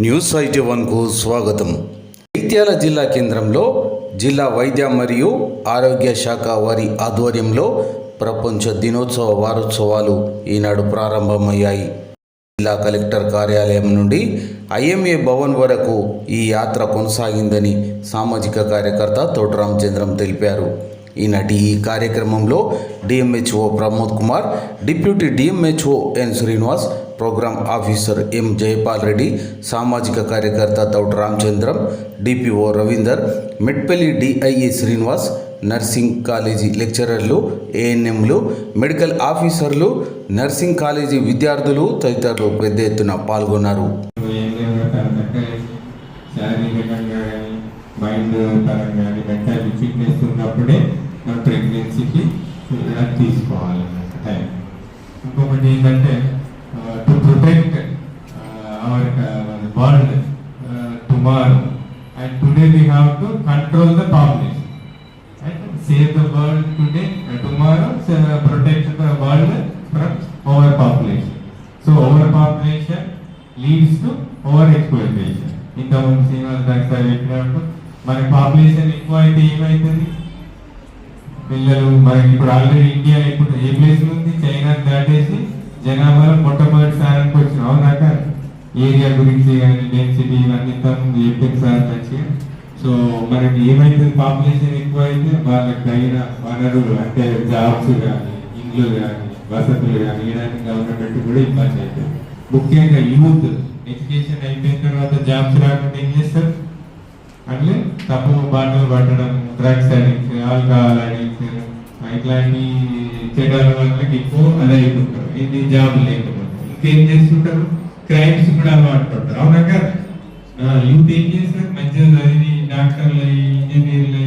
News IT వన్కు స్వాగతం. జగిత్యాల జిల్లా కేంద్రంలో జిల్లా వైద్య మరియు ఆరోగ్య శాఖ వారి ఆధ్వర్యంలో ప్రపంచ దినోత్సవ వారోత్సవాలు ఈనాడు ప్రారంభమయ్యాయి. జిల్లా కలెక్టర్ కార్యాలయం నుండి ఐఎంఏ భవన్ వరకు ఈ యాత్ర కొనసాగిందని సామాజిక కార్యకర్త తోటరామచంద్రం తెలిపారు. ఈనాటి ఈ కార్యక్రమంలో DMHO Pramod Kumar deputy DMHO N Srinivas programme officer M Jayapal Reddy సామాజిక కార్యకర్త Thouta Ramachandram DPO Ravinder Metpalli DIA Srinivas nursing college లెక్చరర్లు ఏఎన్ఎంలు మెడికల్ ఆఫీసర్లు నర్సింగ్ కాలేజీ విద్యార్థులు తదితరులు పెద్ద ఎత్తున పాల్గొన్నారు. మైండ్ పరంగా కానీ మెంటల్ ఫిట్నెస్ ఉన్నప్పుడే మన ప్రెగ్నెన్సీకి ఇలా తీసుకోవాలన్నమాట టైం ఇంకొకటి ఏంటంటే to protect our world tomorrow and today we have to control the population save the world today tomorrow protect the world from over population so over population leads to over exploitation ఇంతకుముందు Srinivas doctor చెప్పినట్టు మన population ఎక్కువ అయితే ఏమవుతుంది పిల్లలు మనకి ఇప్పుడు already India ఇప్పుడు ఏ ప్లేస్ ఉంది? చైనా దాటేసి జనాభాలో మొట్టమొదటి స్థానానికి వచ్చిన అవునాక ఏరియా గురించి కానీ డెన్సిటీ ఇవన్నీ ఇంతకుముందు చెప్పారు సార్ మంచిగా. సో మనకి ఏమైతుంది? పాపులేషన్ ఎక్కువ అయితే వాళ్ళకి తగిన వనరులు అంటే జాబ్స్ కానీ ఇండ్లు కానీ వసతులు కానీ ఇలాంటి గవర్నమెంట్ కూడా ఇబ్బంది అవుతుంది ముఖ్యంగా యూత్ ఎడ్యుకేషన్ అయిపోయిన తర్వాత జాబ్స్ రాకుండా ఏం చేస్తారు? అట్లే తప్పు బాటలు పట్టడం డ్రగ్స్ అని ఆల్కహాల్ అని ఇట్లాంటి చెడు అలవాట్లకి ఎక్కువ అదే అయిపోతారు ఇది జాబ్ లేకపోతే ఇంకేం చేస్తుంటారు? క్రైమ్స్ కూడా అలవాటు పడతారు. అవునా కదా? యూత్ ఏం చేస్తారు? మంచిగా చదివి డాక్టర్లు అయ్యి ఇంజనీర్లు